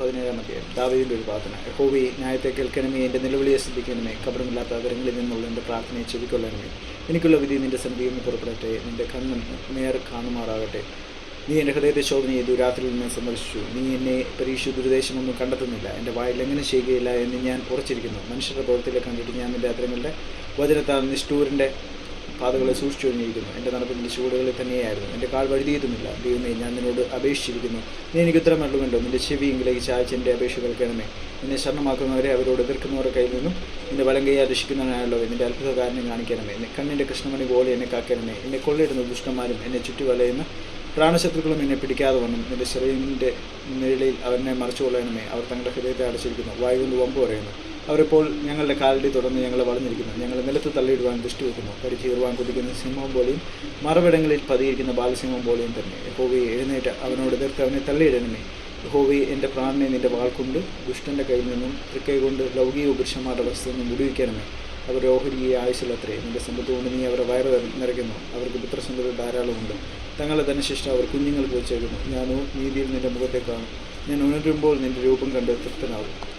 പതിനേഴാം അധ്യായം. ദാവീദിന്റെ ഒരു പ്രാർത്ഥന. യഹോവി ന്യായത്തെ കേൾക്കണമേ. എന്റെ നിലവിളിയെ ശ്രദ്ധിക്കണമേ. കബറമില്ലാത്ത അവരങ്ങളിൽ നിന്നുള്ള എന്റെ പ്രാർത്ഥനയെ ചെവിക്കൊള്ളണമേ. എനിക്കുള്ള വിധി നിന്റെ സന്ധിയിൽ നിന്ന് പുറപ്പെടട്ടെ. നിന്റെ കണ്ണ് നേർ കാണുമാറാകട്ടെ. നീ എന്റെ ഹൃദയത്തെ ശോധന ചെയ്തു. രാത്രിയിൽ നിന്ന് സന്ദർശിച്ചു നീ എന്നെ പരീക്ഷ ദുരുദ്ദേശമൊന്നും കണ്ടെത്തുന്നില്ല. എന്റെ വായിൽ എങ്ങനെ ചെയ്യുകയില്ല എന്ന് ഞാൻ ഉറച്ചിരിക്കുന്നു. മനുഷ്യരുടെ പ്രവൃത്തിയിലെ കണ്ടിട്ട് ഞാൻ നിന്റെ അത്രങ്ങളുടെ വചനത്താൽ നിഷ്ഠൂരിന്റെ പാതകളെ സൂക്ഷിച്ചു കഴിഞ്ഞിരിക്കുന്നു എന്റെ നടപ്പിന്റെ ചുവടുകളിൽ തന്നെയായിരുന്നു. എന്റെ കാൽ വഴുതിയതുമില്ല. ദൈവമേ ഞാൻ നിന്നോട് അപേക്ഷിച്ചിരിക്കുന്നു. നീ എനിക്ക് ഉത്തരം നൽകുമല്ലോ നിന്റെ ചെവിയെങ്കിലേക്ക് ചായച്ച് എന്റെ അപേക്ഷ കേൾക്കണമേ. നിന്നെ ശരണമാക്കുന്നവരെ അവരോട് എതിർക്കുന്നവരുടെ കയ്യിൽ നിന്നും നിന്റെ വലം കൈ രക്ഷിക്കുന്നതിനായല്ലോ നിന്റെ അത്ഭുതകാരനെ കാണിക്കണമേ. എന്നെ കണ്ണിന്റെ കൃഷ്ണമണി പോലെ എന്നെ കാക്കണമേ. എന്നെ കൊള്ളിടുന്ന ദുഷ്ടന്മാരും എന്നെ ചുറ്റുവലയുന്ന പ്രാണശത്രുക്കളും എന്നെ പിടിക്കാതെ വന്നു നിന്റെ ശരീരത്തിന്റെ നിഴലിൽ അവനെ മറച്ചു കൊള്ളണമേ അവർ തങ്ങളുടെ ഹൃദയത്തെ അടച്ചിരിക്കുന്നു. വായു കൊണ്ട് വമ്പ് പറയുന്നു. അവരിപ്പോൾ ഞങ്ങളുടെ കാലടി തുടർന്ന് ഞങ്ങളെ വളഞ്ഞിരിക്കുന്നു. ഞങ്ങൾ നിലത്ത് തള്ളിയിടുവാൻ ദൃഷ്ടി വെക്കുന്നു. കടിച്ചീറുവാൻ കുതിക്കുന്ന. സിംഹം പോലെയും മറവിടങ്ങളിൽ പതിയിരിക്കുന്ന ബാലസിംഹം പോലെയും തന്നെ. യഹോവയെ എഴുന്നേറ്റ് അവനോട് എതിർത്ത് അവനെ തള്ളിയിടണമേ. യഹോവയെ എന്റെ പ്രാണനെ നിന്റെ വാൾ കൊണ്ട് ദുഷ്ടന്റെ കയ്യിൽ നിന്നും തൃക്കൈ കൊണ്ട് ലൗകിക പുരുഷന്മാരുടെ വസ്തു നിന്നും വിടുവിക്കണമേ. അവർ ഓഹരിയെ ആയുസിലത്രേ നിന്റെ സമ്പത്ത് കൊണ്ട് നീ അവരെ വയറ് നിറയ്ക്കുന്നു. അവർക്ക് പുത്രസമ്പത്ത് ധാരാളമുണ്ട് തങ്ങളെ തന്നെ ശിഷ്ട അവർ കുഞ്ഞുങ്ങൾക്ക് വെച്ചേക്കുന്നു. ഞാനോ നീതിയിൽ നിന്റെ മുഖത്തെ കാണും. ഞാൻ ഉണരുമ്പോൾ നിന്റെ രൂപം കണ്ട് തൃപ്തനാകും.